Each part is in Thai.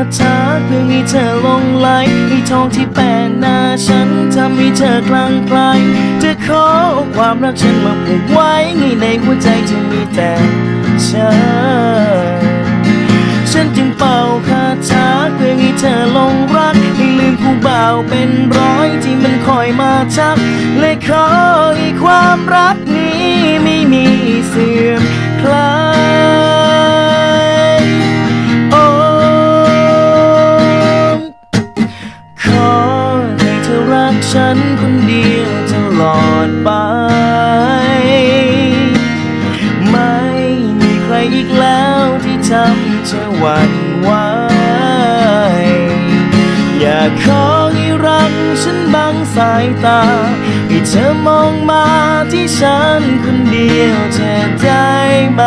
ป่าคาถาเพื่อให้เธอลงไหลให้ทองที่แปะหน้าฉันทำให้เธอคลั่งไคล้จะขอเอความรักฉันมาผูกไว้ให้ในหัวใจจะมีแต่ฉันฉันจึงเป่าคาถาเพื่อให้เธอลงรักให้ลืมผู้บ่าวเป็นร้อยที่มันคอยมาทักและขอให้ความรักนี้ไม่มีเสื่อมคลาย หวั่นไหวอยากขอให้รักฉันบังสายตา ให้เธอมองมาที่ฉันคนเดียวเธอได้ไหม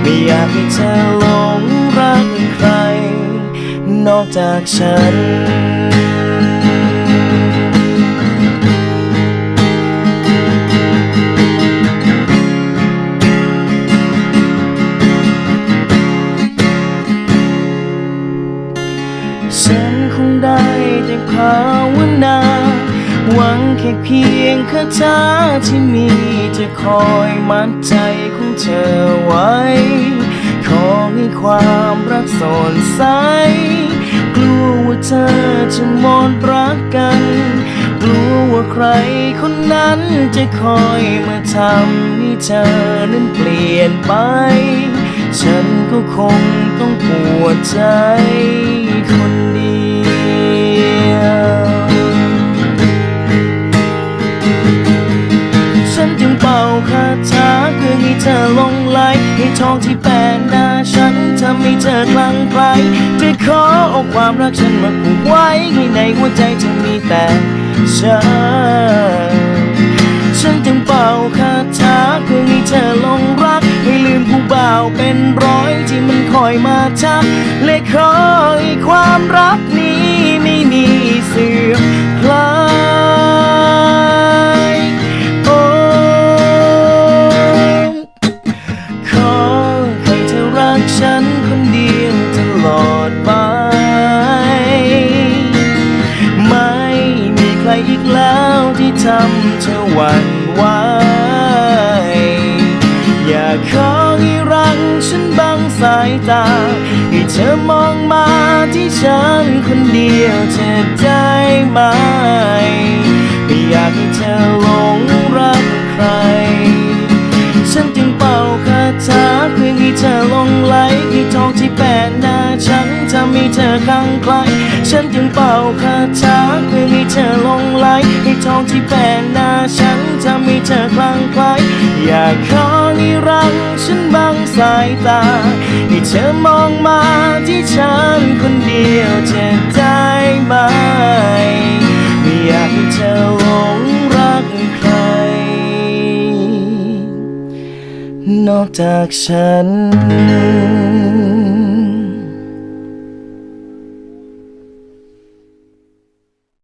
ไม่อยากให้เธอหลงรักใคร นอกจากฉัน ภาวนา หวังแค่เพียงคาถาที่มีจะคอยมัดใจของเธอไว้ ขอให้ความรักสอนใส กลัวว่าเธอจะหมดรักกัน กลัวว่าใครคนนั้นจะคอยมาทำให้เธอนั้นเปลี่ยนไป ฉันก็คงต้องปวดใจ ธอลงไหลให้ทองที่แปะหน้าฉันทำให้เธอคลั่งไคล้จะขอเอาความรักฉันมาผูกไว้ให้ในหัวใจเธอมีแต่ฉันฉันจึงเป่าคาถาเพื่อให้เธอลงรัก ให้ลืมผู้บ่าวเป็นร้อยที่มันคอยมาทักและขอให้ความรักนี้ไม่มีสื่ แล้วที่ทำเธอหวั่นไหวอยากขอให้รังฉันบังสายตา ให้เธอมองมาที่ฉันคนเดียวเธอได้ไหมไม่อยากให้เธอลง ฉันทำให้เธอคลั่งไคล้ฉันจึงเป่าคาถาเพื่อให้เธอลงไหลให้ทองที่แปะหน้าฉันทำให้เธอคลั่งไคล้อยากขอนิรันดร์ฉันบังสายตาให้เธอมองมาที่ฉันคนเดียวจะได้ไหมไม่อยากให้เธอหลงรักใคร นอกจากฉัน